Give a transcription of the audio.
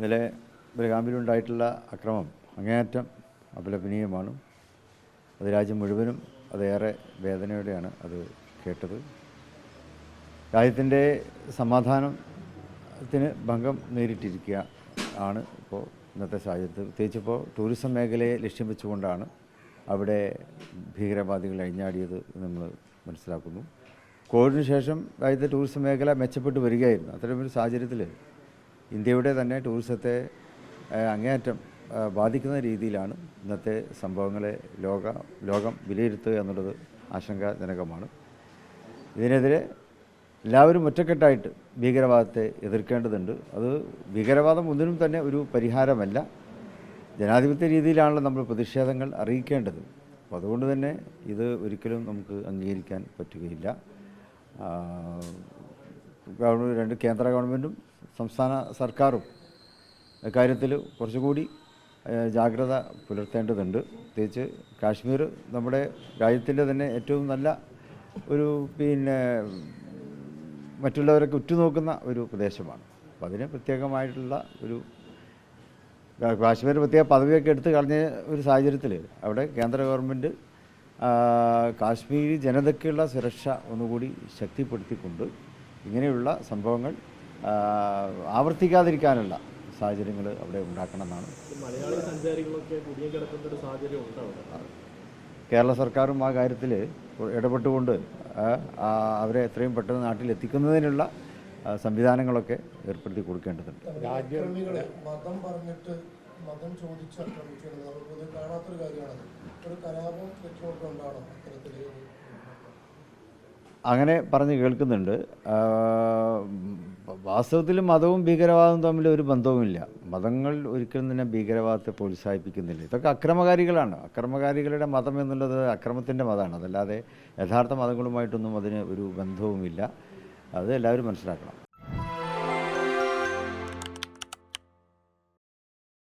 ഇന്നലെ ബലഗാമ്പിലുണ്ടായിട്ടുള്ള അക്രമം അങ്ങേയറ്റം അപലപനീയമാണ്. അത് രാജ്യം മുഴുവനും അതേറെ വേദനയോടെയാണ് അത് കേട്ടത്. രാജ്യത്തിന്റെ സമാധാനത്തിന് ഭംഗം നേരിട്ടിരിക്കുക ആണ് ഇപ്പോൾ ഇന്നത്തെ സാഹചര്യത്തിൽ. പ്രത്യേകിച്ച് ഇപ്പോൾ ടൂറിസം മേഖലയെ ലക്ഷ്യം വെച്ചുകൊണ്ടാണ് അവിടെ ഭീകരവാദികൾ അഴിഞ്ഞാടിയത് നമ്മൾ മനസ്സിലാക്കുന്നു. കോവിഡിന് ശേഷം രാജ്യത്തെ ടൂറിസം മേഖല മെച്ചപ്പെട്ട് വരികയായിരുന്നു. അത്തരമൊരു സാഹചര്യത്തിൽ ഇന്ത്യയുടെ തന്നെ ടൂറിസത്തെ അങ്ങേയറ്റം ബാധിക്കുന്ന രീതിയിലാണ് ഇന്നത്തെ സംഭവങ്ങളെ ലോക ലോകം വിലയിരുത്തുക എന്നുള്ളത് ആശങ്കാജനകമാണ്. ഇതിനെതിരെ എല്ലാവരും ഒറ്റക്കെട്ടായിട്ട് ഭീകരവാദത്തെ എതിർക്കേണ്ടതുണ്ട്. അത് ഭീകരവാദം ഒന്നിനും തന്നെ ഒരു പരിഹാരമല്ല. ജനാധിപത്യ രീതിയിലാണല്ലോ നമ്മൾ പ്രതിഷേധങ്ങൾ അറിയിക്കേണ്ടത്. അപ്പോൾ അതുകൊണ്ട് തന്നെ ഇത് ഒരിക്കലും നമുക്ക് അംഗീകരിക്കാൻ പറ്റുകയില്ല. ഗവൺമെന്റ് രണ്ട് കേന്ദ്ര ഗവൺമെന്റും സംസ്ഥാന സർക്കാരും കാര്യത്തിൽ കുറച്ചുകൂടി ജാഗ്രത പുലർത്തേണ്ടതുണ്ട്. പ്രത്യേകിച്ച് കാശ്മീർ നമ്മുടെ രാജ്യത്തിന്റെ തന്നെ ഏറ്റവും നല്ല ഒരു പിന്നെ മറ്റുള്ളവരൊക്കെ ഉറ്റുനോക്കുന്ന ഒരു പ്രദേശമാണ്. അപ്പോൾ അതിന് പ്രത്യേകമായിട്ടുള്ള ഒരു കാശ്മീർ പ്രത്യേക പദവിയൊക്കെ എടുത്ത് കളഞ്ഞ ഒരു സാഹചര്യത്തിൽ അവിടെ കേന്ദ്ര ഗവൺമെന്റ് കാശ്മീരി ജനതയ്ക്കുള്ള സുരക്ഷ ഒന്നുകൂടി ശക്തിപ്പെടുത്തിക്കൊണ്ട് ഇങ്ങനെയുള്ള സംഭവങ്ങൾ ആവർത്തിക്കാതിരിക്കാനുള്ള സാഹചര്യങ്ങൾ അവിടെ ഉണ്ടാക്കണമെന്നാണ്. ഈ മലയാളി സഞ്ചാരികളൊക്കെ കുടുങ്ങിക്കിടക്കുന്ന ഒരു സാഹചര്യം ഉണ്ട് കേരള സർക്കാരും ആ കാര്യത്തിൽ ഇടപെട്ടുകൊണ്ട് അവരെ എത്രയും പെട്ടെന്ന് നാട്ടിൽ എത്തിക്കുന്നതിനുള്ള ആ, സംവിധാനങ്ങളൊക്കെ ഏർപ്പെടുത്തി കൊടുക്കേണ്ടതുണ്ട്. അക്രമികളെ മതം പറഞ്ഞിട്ട് മതം ചോദിച്ച് ആക്രമിക്കുന്നത് നമ്മൾ പൊതുവെ കാണാത്തൊരു കാര്യമാണത് ഒരു കലാപം ലക്ഷ്യമിട്ടുകൊണ്ടാണ് അത്തരത്തിൽ അങ്ങനെ പറഞ്ഞ് കേൾക്കുന്നുണ്ട്. വാസ്തവത്തിൽ മതവും ഭീകരവാദവും തമ്മിൽ ഒരു ബന്ധവുമില്ല. മതങ്ങൾ ഒരിക്കലും തന്നെ ഭീകരവാദത്തെ പ്രോത്സാഹിപ്പിക്കുന്നില്ല. ഇതൊക്കെ അക്രമകാരികളാണ്. അക്രമകാരികളുടെ മതം എന്നുള്ളത് അക്രമത്തിന്റെ മതമാണ്. അതല്ലാതെ യഥാർത്ഥ മതങ്ങളുമായിട്ടൊന്നും അതിന് ഒരു ബന്ധവുമില്ല. അത് എല്ലാവരും മനസ്സിലാക്കണം.